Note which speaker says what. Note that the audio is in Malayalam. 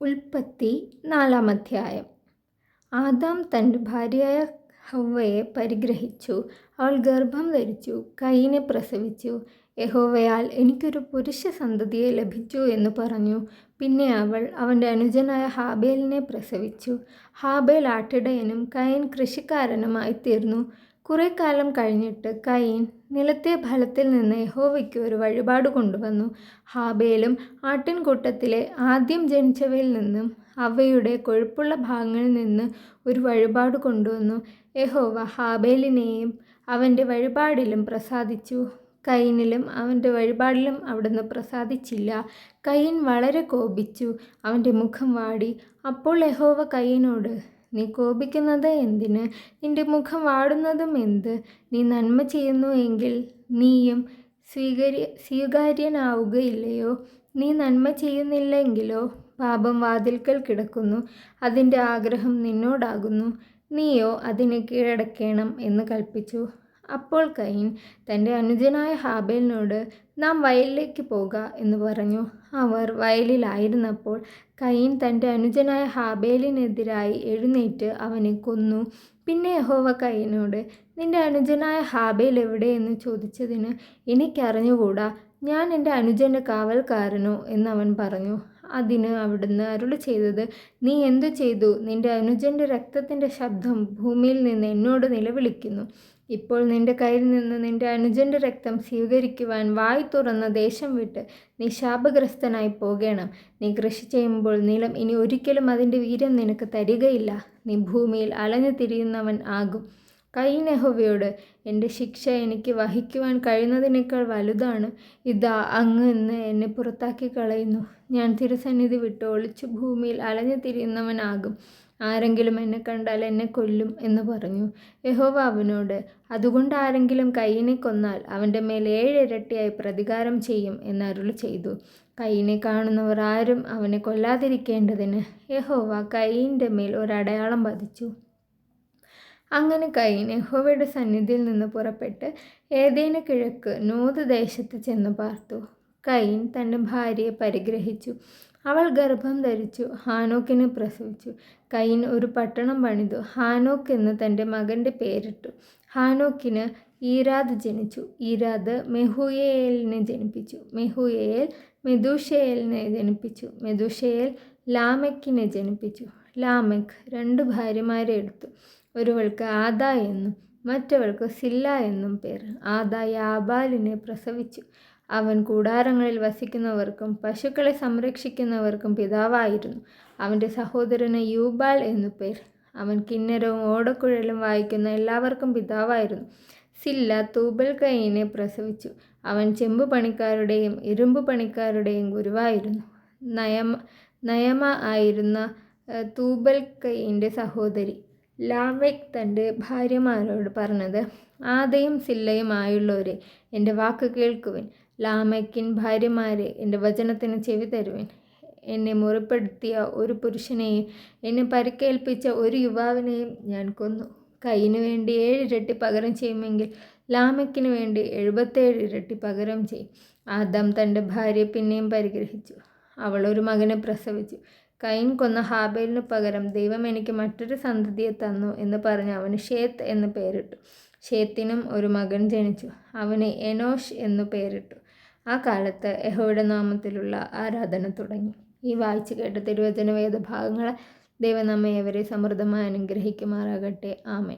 Speaker 1: ഉൽപ്പത്തി നാലാം അധ്യായം ആദാം തന്റെ ഭാര്യയായ ഹവ്വയെ പരിഗ്രഹിച്ചു. അവൾ ഗർഭം ധരിച്ചു കൈനെ പ്രസവിച്ചു. യഹോവയാൽ എനിക്കൊരു പുരുഷ സന്തതിയെ ലഭിച്ചു എന്ന് പറഞ്ഞു. പിന്നെ അവൾ അവന്റെ അനുജനായ ഹാബേലിനെ പ്രസവിച്ചു. ഹാബേൽ ആട്ടിടയനും കൈൻ കൃഷിക്കാരനുമായി തീർന്നു. കുറെ കാലം കഴിഞ്ഞിട്ട് കൈൻ നിലത്തെ ഫലത്തിൽ നിന്ന് യഹോവയ്ക്ക് ഒരു വഴിപാട് കൊണ്ടുവന്നു. ഹാബേലും ആട്ടിൻകൂട്ടത്തിലെ ആദ്യം ജനിച്ചവയിൽ നിന്നും അവയുടെ കൊഴുപ്പുള്ള ഭാഗങ്ങളിൽ നിന്ന് ഒരു വഴിപാട് കൊണ്ടുവന്നു. യഹോവ ഹാബേലിനെയും അവന്റെ വഴിപാടിലും പ്രസാദിച്ചു. കൈനിലും അവന്റെ വഴിപാടിലും അവിടുന്ന് പ്രസാദിച്ചില്ല. കൈൻ വളരെ കോപിച്ചു. അവന്റെ മുഖം വാടി. അപ്പോൾ യഹോവ കൈനോട് നീ കോപിക്കുന്നത് എന്തിന്? നിന്റെ മുഖം വാടുന്നതും എന്ത്? നീ നന്മ ചെയ്യുന്നു എങ്കിൽ നീയും സ്വീകര്യ സ്വീകാര്യനാവുകയില്ലയോ? നീ നന്മ ചെയ്യുന്നില്ലെങ്കിലോ? പാപം വാതിൽക്കൽ കിടക്കുന്നു. അതിന്റെ ആഗ്രഹം നിന്നോടാകുന്നു. നീയോ അതിനെ കീഴടക്കണം എന്ന് കൽപ്പിച്ചു. അപ്പോൾ കൈൻ തന്റെ അനുജനായ ഹാബേലിനോട് നാം വയലിലേക്ക് പോകുക എന്ന് പറഞ്ഞു. അവർ വയലിലായിരുന്നപ്പോൾ കൈൻ തന്റെ അനുജനായ ഹാബേലിനെതിരായി എഴുന്നേറ്റ് അവനെ കൊന്നു. പിന്നെ യഹോവ കൈനോട് നിന്റെ അനുജനായ ഹാബേൽ എവിടെയെന്ന് ചോദിച്ചതിന് എനിക്കറിഞ്ഞുകൂടാ. ഞാൻ എന്റെ അനുജന്റെ കാവൽക്കാരനോ എന്നവൻ പറഞ്ഞു. അതിന് അവിടുന്ന് അരുളി ചെയ്തത് നീ എന്തു ചെയ്തു? നിന്റെ അനുജന്റെ രക്തത്തിന്റെ ശബ്ദം ഭൂമിയിൽ നിന്ന് എന്നോട് നിലവിളിക്കുന്നു. ഇപ്പോൾ നിന്റെ കയ്യിൽ നിന്ന് നിന്റെ അനുജന്റെ രക്തം സ്വീകരിക്കുവാൻ വായി തുറന്ന ദേശം വിട്ട് നീ ശാപഗ്രസ്തനായി പോകണം. നീ കൃഷി ചെയ്യുമ്പോൾ നിലം ഇനി ഒരിക്കലും അതിന്റെ വീര്യം നിനക്ക് തരികയില്ല. നീ ഭൂമിയിൽ അലഞ്ഞു തിരിയുന്നവൻ ആകും. കൈനഹോവയോട് എന്റെ ശിക്ഷ എനിക്ക് വഹിക്കുവാൻ കഴിയുന്നതിനേക്കാൾ വലുതാണ്. ഇതാ അങ്ങ് ഇന്ന് എന്നെ പുറത്താക്കി കളയുന്നു. ഞാൻ തിരുസന്നിധി വിട്ട് ഒളിച്ചു ഭൂമിയിൽ അലഞ്ഞു തിരിയുന്നവനാകും ആരെങ്കിലും എന്നെ കണ്ടാൽ എന്നെ കൊല്ലും എന്ന് പറഞ്ഞു. യഹോവ അവനോട് അതുകൊണ്ട് ആരെങ്കിലും കൈയിനെ കൊന്നാൽ അവന്റെ മേൽ ഏഴിരട്ടിയായി പ്രതികാരം ചെയ്യും എന്നരുൾ ചെയ്തു. കൈയിനെ കാണുന്നവർ ആരും അവനെ കൊല്ലാതിരിക്കേണ്ടതിന് യഹോവ കൈയിന്റെ മേൽ ഒരടയാളം പതിച്ചു. അങ്ങനെ കൈൻ യഹോവയുടെ സന്നിധിയിൽ നിന്ന് പുറപ്പെട്ട് ഏതേന് കിഴക്ക് നൂത് ദേശത്ത് ചെന്ന് പാർത്തു. കൈൻ തന്റെ ഭാര്യയെ പരിഗ്രഹിച്ചു. അവൾ ഗർഭം ധരിച്ചു. ഹാനോക്കിനെ പ്രസവിച്ചു. കൈൻ ഒരു പട്ടണം പണിതു. ഹാനോക്ക് എന്ന് തന്റെ മകന്റെ പേരിട്ടു. ഹാനോക്കിന് ഈരാദ് ജനിച്ചു. ഈരാദ് മെഹുയേലിനെ ജനിപ്പിച്ചു. മെഹുയേൽ മെദുഷയേലിനെ ജനിപ്പിച്ചു. മെദുഷയേൽ ലാമക്കിനെ ജനിപ്പിച്ചു. ലാമക് രണ്ട് ഭാര്യമാരെ എടുത്തു. ഒരുവൾക്ക് ആദ എന്നും മറ്റവൾക്ക് സില്ല എന്നും പേർ ആദ യാബാലിനെ പ്രസവിച്ചു. അവൻ കൂടാരങ്ങളിൽ വസിക്കുന്നവർക്കും പശുക്കളെ സംരക്ഷിക്കുന്നവർക്കും പിതാവായിരുന്നു. അവന്റെ സഹോദരന് യൂബാൽ എന്നു പേർ. അവൻ കിന്നരവും ഓടക്കുഴലും വായിക്കുന്ന എല്ലാവർക്കും പിതാവായിരുന്നു. സില്ല തൂബൽ കൈനെ പ്രസവിച്ചു. അവൻ ചെമ്പു പണിക്കാരുടെയും ഇരുമ്പ് പണിക്കാരുടെയും ഗുരുവായിരുന്നു. നയമ നയമ ആയിരുന്ന തൂബൽ കൈന്റെ സഹോദരി ലാവെക് തന്റെ ഭാര്യമാരോട് പറഞ്ഞത് ആദയും സില്ലയും ആയുള്ളവരെ എന്റെ വാക്ക് കേൾക്കുവിൻ. ലാമയ്ക്കിൻ ഭാര്യമാരെ എന്റെ വചനത്തിന് ചെവി തരുവിൻ. എന്നെ മുറിപ്പെടുത്തിയ ഒരു പുരുഷനെയും എന്നെ പരിക്കേൽപ്പിച്ച ഒരു യുവാവിനെയും ഞാൻ കൊന്നു. കൈയിന് വേണ്ടി ഏഴ് ഇരട്ടി പകരം ചെയ്യുമെങ്കിൽ ലാമയ്ക്കിന് വേണ്ടി എഴുപത്തേഴ് ഇരട്ടി പകരം ചെയ്യും ആദം തന്റെ ഭാര്യയെ പിന്നെയും പരിഗ്രഹിച്ചു. അവൾ ഒരു മകനെ പ്രസവിച്ചു. കൈൻ കൊന്ന ഹാബേലിന് പകരം ദൈവം എനിക്ക് മറ്റൊരു സന്തതിയെ തന്നു എന്ന് പറഞ്ഞ് അവന് ഷേത്ത് എന്ന് പേരിട്ടു. ഷേത്തിനും ഒരു മകൻ ജനിച്ചു. അവന് എനോഷ് എന്നു പേരിട്ടു. ആ കാലത്ത് യഹോയുടെ നാമത്തിലുള്ള ആരാധന തുടങ്ങി. ഈ വായിച്ചു കേട്ട തിരുവചന വേദഭാഗങ്ങളെ ദൈവം അവരെ സമൃദ്ധമായി അനുഗ്രഹിക്കുമാറാകട്ടെ. ആമേ